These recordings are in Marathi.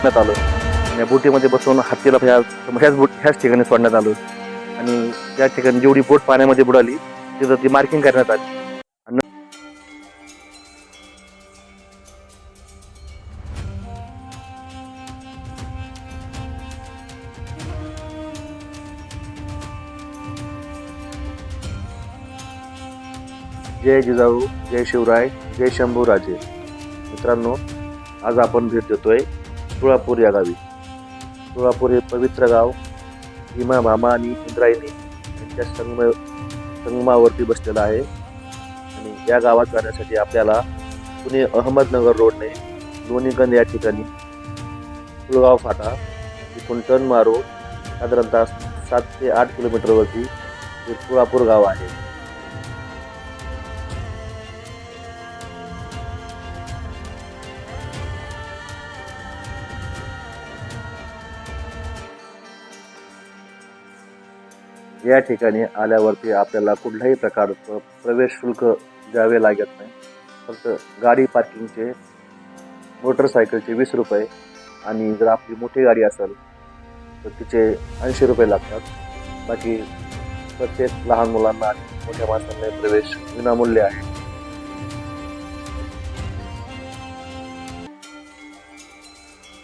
सोडण्यात आलं. या बोटीमध्ये बसवून हत्तीला ह्या ह्याच बोट ह्याच ठिकाणी सोडण्यात आलं. आणि त्या ठिकाणी जेवढी बोट पाण्यामध्ये बुडाली तिथं ती मार्किंग करण्यात आली. जय जिजाऊ जय शिवराय जय शंभू राजे. मित्रांनो आज आपण भेट देतोय तुळापूर या गावी. तुळापूर हे पवित्र गाव. भीमा भामा आणि इंद्रायणी यांच्या संगम संगमावरती बसलेलं आहे. आणि या गावात जाण्यासाठी आपल्याला पुणे अहमदनगर रोडने लोणीगंज या ठिकाणी तुळगाव फाटा तिथून टर्न मारू साधारणतः सात ते आठ किलोमीटरवरती हे तुळापूर गाव आहे. या ठिकाणी आल्यावरती आपल्याला कुठल्याही प्रकारचं प्रवेश शुल्क द्यावे लागत नाही. फक्त गाडी पार्किंगचे मोटरसायकलचे वीस रुपये आणि जर आपली मोठी गाडी असेल तर तिचे ऐंशी रुपये लागतात. बाकी प्रत्येक लहान मुलांना आणि मोठ्या माणसांना प्रवेश विनामूल्य आहे.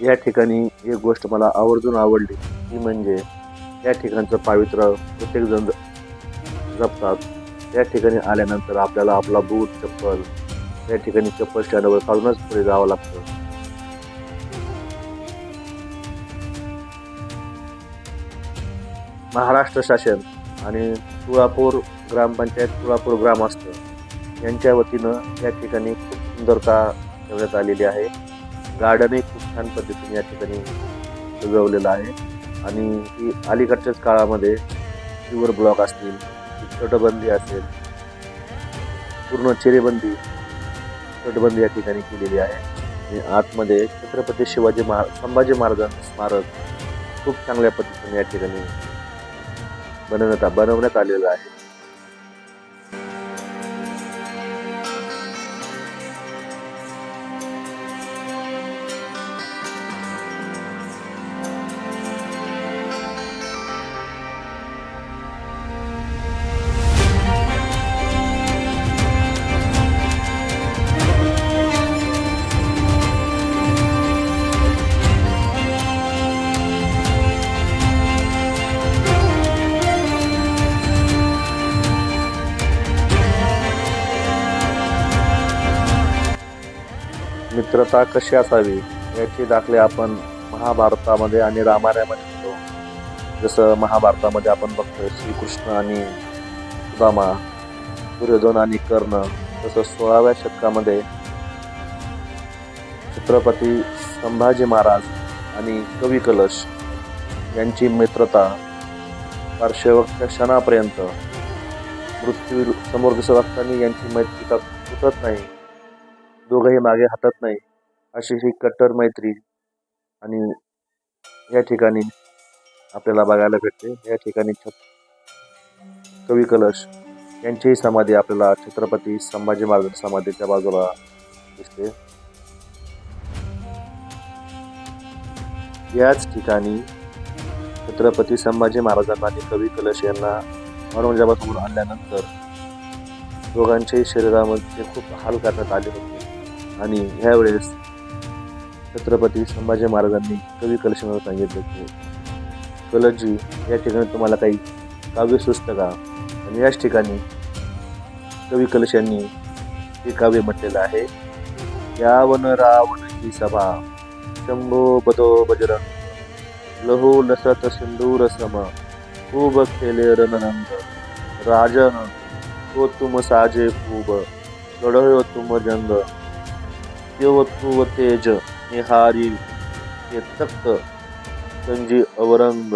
या ठिकाणी एक गोष्ट मला आवर्जून आवडली ती म्हणजे या ठिकाणचं पावित्र्य प्रत्येकजण जपतात. या ठिकाणी आल्यानंतर आपल्याला आपला बूट चप्पल या ठिकाणी चप्पल स्टँडवर काढूनच पुढे जावं लागतं. महाराष्ट्र शासन आणि तुळापूर ग्रामपंचायत तुळापूर ग्रामस्थ यांच्या वतीनं या ठिकाणी खूप सुंदरता ठेवण्यात आलेली आहे. गार्डनही खूप छान पद्धतीने या ठिकाणी सजवलेलं आहे. आणि ही अलीकडच्याच काळामध्ये शुगर ब्लॉक असतील तटबंदी असेल पूर्ण चिरेबंदी तटबंदी या ठिकाणी केलेली आहे. आणि आतमध्ये छत्रपती शिवाजी महा संभाजी महाराजांचं स्मारक खूप चांगल्या पद्धतीने या ठिकाणी बनवण्यात बनवण्यात आलेलं आहे. मित्रता कशी असावी याचे दाखले आपण महाभारतामध्ये आणि रामायणामध्ये बघतो जसं महाभारतामध्ये आपण बघतोय श्रीकृष्ण आणि सुदामा दुर्योधन आणि कर्ण तसं सोळाव्या शतकामध्ये छत्रपती संभाजी महाराज आणि कवी कलश यांची मित्रता फार शेवटच्या क्षणापर्यंत मृत्यू समोर दिसत असताना यांची मैत्रीता तुटत नाही. दोघंही मागे हटत नाही. अशी ही कट्टर मैत्री आणि या ठिकाणी आपल्याला बघायला भेटते. या ठिकाणी छत कवी कलश यांचीही समाधी आपल्याला छत्रपती संभाजी महाराज समाधीच्या बाजूला दिसते. याच ठिकाणी छत्रपती संभाजी महाराजांना आणि कवी कलश यांना औरंगजेबासमोर आणल्यानंतर दोघांच्याही शरीरामध्ये खूप हाल करण्यात आले होते. आणि ह्यावेळेस छत्रपती संभाजी महाराजांनी कवी कलशांना सांगितलं की कलजी या ठिकाणी तुम्हाला काही काव्य सुचतं का? आणि याच ठिकाणी कवी कलश यांनी हे काव्य म्हटलेलं आहे यावन रावण ही सभा शंभो बदो बजरंग लहू लसत सिंदूर सम खूब खेले रणरंग राजन तो तुम साजे खूब लढयो तुम जंग देव तू तेज निहारी ते तख्त संजी अवरंग.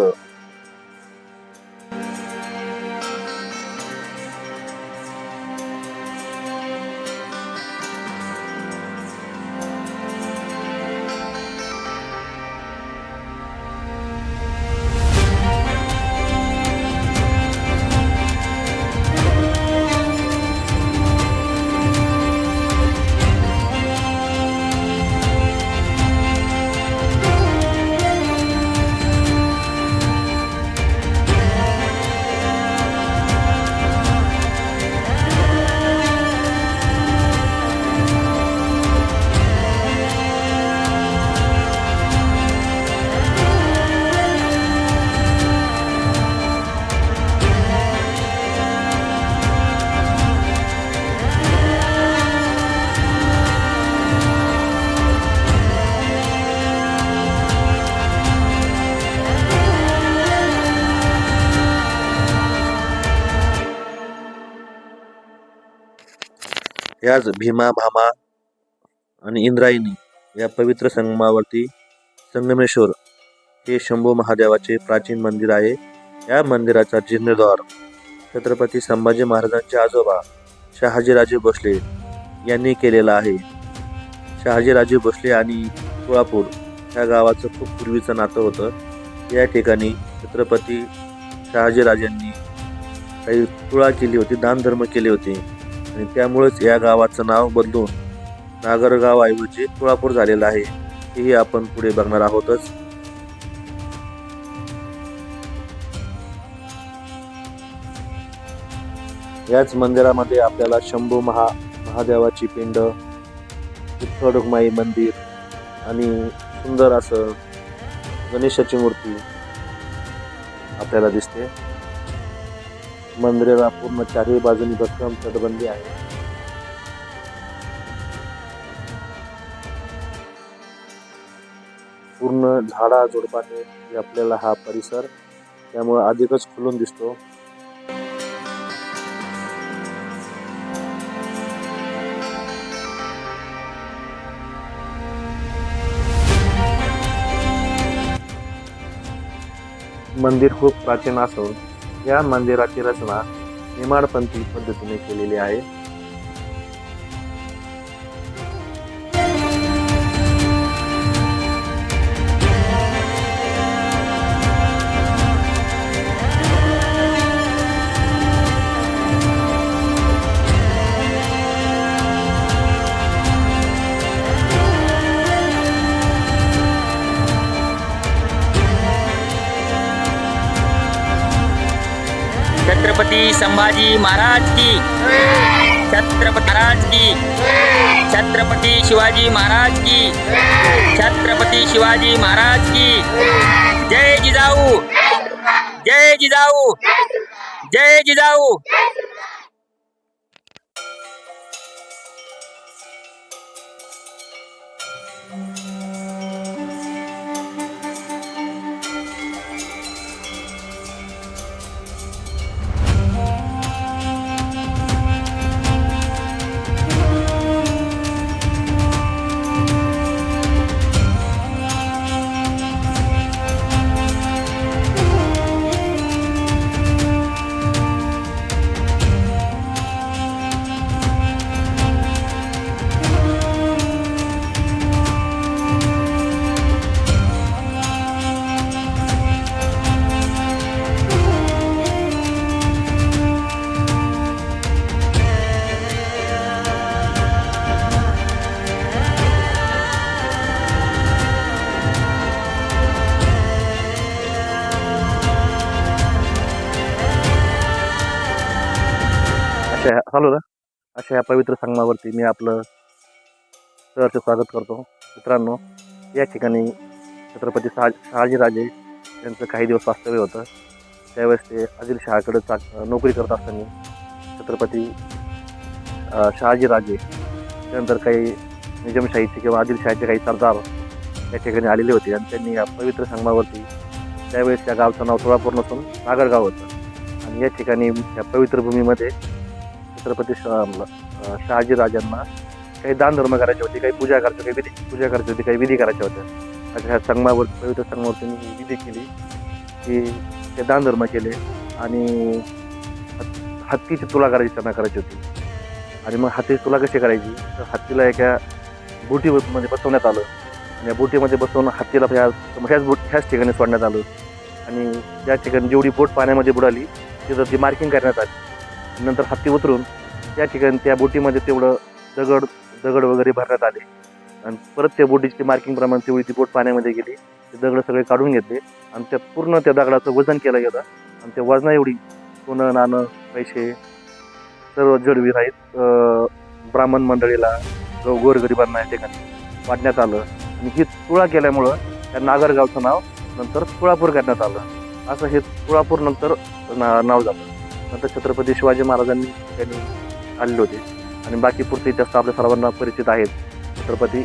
याच भीमा भामा आणि इंद्रायणी या पवित्र संगमावरती संगमेश्वर हे शंभू महादेवाचे प्राचीन मंदिर आहे. या मंदिराचा जीर्णोद्धार छत्रपती संभाजी महाराजांचे आजोबा शहाजीराजे भोसले यांनी केलेला आहे. शहाजीराजे भोसले आणि तुळापूर ह्या गावाचं खूप पूर्वीचं नातं होतं. या ठिकाणी छत्रपती शहाजीराजांनी काही तुळा केली होती दानधर्म केले होते. आणि त्यामुळेच या गावाचं नाव बदलून नागरगाव ऐवजी तुळापूर झालेलं आहे. हेही आपण पुढे बघणार आहोतच. याच मंदिरामध्ये आपल्याला शंभू महा महादेवाची पिंड विठ्ठल मंदिर आणि सुंदर असं गणेशाची मूर्ती आपल्याला दिसते. मंदिराला पूर्ण चारही बाजूनी भक्कम तटबंदी आहे. पूर्ण झाडा झुडपाने आपल्याला हा परिसर त्यामुळे अधिकच खुलून दिसतो. मंदिर खूप प्राचीन असून या मंदिराची रचना निमाडपंथी पद्धतीने केलेली आहे. छत्रपती संभाजी महाराज की. छत्रपती महाराज की. छत्रपती शिवाजी महाराज की. छत्रपती शिवाजी महाराज की. जय जिजाऊ. जय जिजाऊ. जय जिजाऊ. आलो ना? अशा या पवित्र संगमावरती मी आपलं सरचं स्वागत करतो. मित्रांनो या ठिकाणी छत्रपती शहा शहाजीराजे यांचं काही दिवस वास्तव्य होतं. त्यावेळेस ते आदिलशहाकडे चा नोकरी करत असताना छत्रपती शहाजी शहाजीराजे त्यानंतर काही निजामशाहीचे किंवा आदिलशाहीचे काही सरदार या ठिकाणी आलेले होते आणि त्यांनी या पवित्र संगमावरती त्यावेळेस त्या गावचं नाव तुळापूर नसून नागरगाव होतं. आणि या ठिकाणी या पवित्र भूमीमध्ये छत्रपती श- अं, शहाजीराजांना काही दानधर्म करायचे होते काही पूजा करायची काही विधी पूजा करायची होती काही विधी करायच्या होत्या अशा ह्या संगमावर पवित्र संगमावर त्यांनी विधी केली की ते दान धर्म केले आणि हत्तीची तुला करायची त्यांना करायची होती. आणि मग हत्तीची तुला कशी करायची? तर हत्तीला एका बोटीमध्ये बसवण्यात आलं. आणि या बोटीमध्ये बसवून हत्तीला ह्या ह्याच बोट ह्याच ठिकाणी सोडण्यात आलं. आणि ज्या ठिकाणी जेवढी बोट पाण्यामध्ये बुडाली तिथं ती मार्किंग करण्यात आली. नंतर हत्ती उतरून त्या ठिकाणी त्या बोटीमध्ये तेवढं दगड दगड वगैरे भरण्यात आले. आणि परत त्या बोटीची मार्किंगप्रमाणे तेवढी ती बोट पाण्यामध्ये गेली. ते दगड सगळे काढून घेतले आणि त्या पूर्ण त्या दगडाचं वजन केलं गेलं. आणि त्या वजना एवढी सोनं नाणं पैसे सर्व जडवीर आहेत. ब्राह्मण मंडळीला गोरगरिबांना या ठिकाणी वाटण्यात आलं. आणि ही तुळा केल्यामुळं त्या नागरगावचं नाव नंतर तुळापूर करण्यात आलं. असं हे तुळापूर नंतर ना नाव झालं. नंतर छत्रपती शिवाजी महाराजांनी त्यांनी आलेले होते. आणि बाकी पुढचे इतिहास आपल्या सर्वांना परिचित आहेत. छत्रपती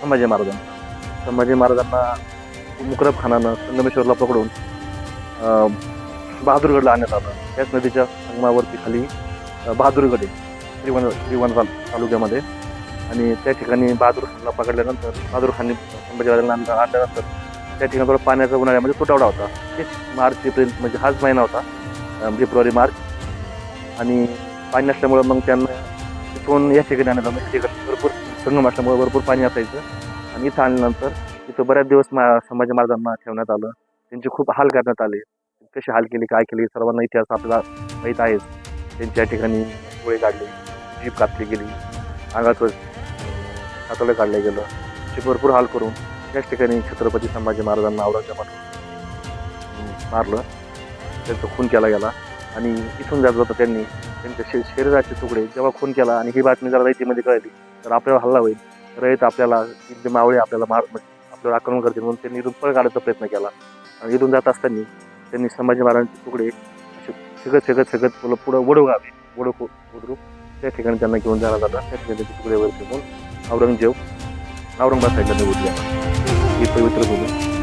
संभाजी महाराजांना संभाजी महाराजांना मुकरब खानानं संगमेश्वरला पकडून बहादूरगडला आणण्यात आलं. त्याच नदीच्या संगमावरती खाली बहादूरगड आहे श्रीवन श्रीवन तालुक्यामध्ये. आणि त्या ठिकाणी बहादूर खानला पकडल्यानंतर बहादूर खानने संभाजी महाराजांना आणल्यानंतर त्या ठिकाणी थोडा पाण्याचा उन्हाळ्यामध्ये तुटवडा होता. तेच मार्च एप्रिल म्हणजे हाच महिना होता. फेब्रुवारी मार्च. आणि पाणी नसल्यामुळं मग त्यांना तिथून या ठिकाणी आणलं या ठिकाणी भरपूर संगम असल्यामुळे भरपूर पाणी असायचं. आणि इथं आणल्यानंतर तिथं बऱ्याच दिवस मा संभाजी महाराजांना ठेवण्यात आलं. त्यांचे खूप हाल करण्यात आले. कसे हाल केले काय केले सर्वांना इतिहास आपल्याला माहीत आहेच. त्यांच्या ठिकाणी गोळे काढले जीप कापली गेली अंगाचं हाताला काढलं गेलं. असे भरपूर हाल करून त्याच ठिकाणी छत्रपती संभाजी महाराजांना औरंगाबाद मारलं. त्यांचा खून केला गेला. आणि इथून जात जाता त्यांनी त्यांच्या शे शरीराचे तुकडे जेव्हा खून केला आणि ही बातमी जरा रयतीमध्ये कळली तर आपल्याला हल्ला होईल. रयत आपल्याला इथले मावळे आपल्याला मार म्हणजे आपल्यावर आपल्याला आक्रमण करतील म्हणून त्यांनी इथून पळ काढायचा प्रयत्न केला. आणि इथून जात असताना त्यांनी संभाजी महाराजांचे तुकडे असे सगळं सगळं सगळं पुढं पुढं वडू गावे वडू बुद्रुक त्या ठिकाणी त्यांना घेऊन जाण्यात जातात. त्या ठिकाणी त्याचे तुकडे वगैरे घेऊन औरंगजेब औरंगाबाद साईडला निवडले ही पवित्र भूमी.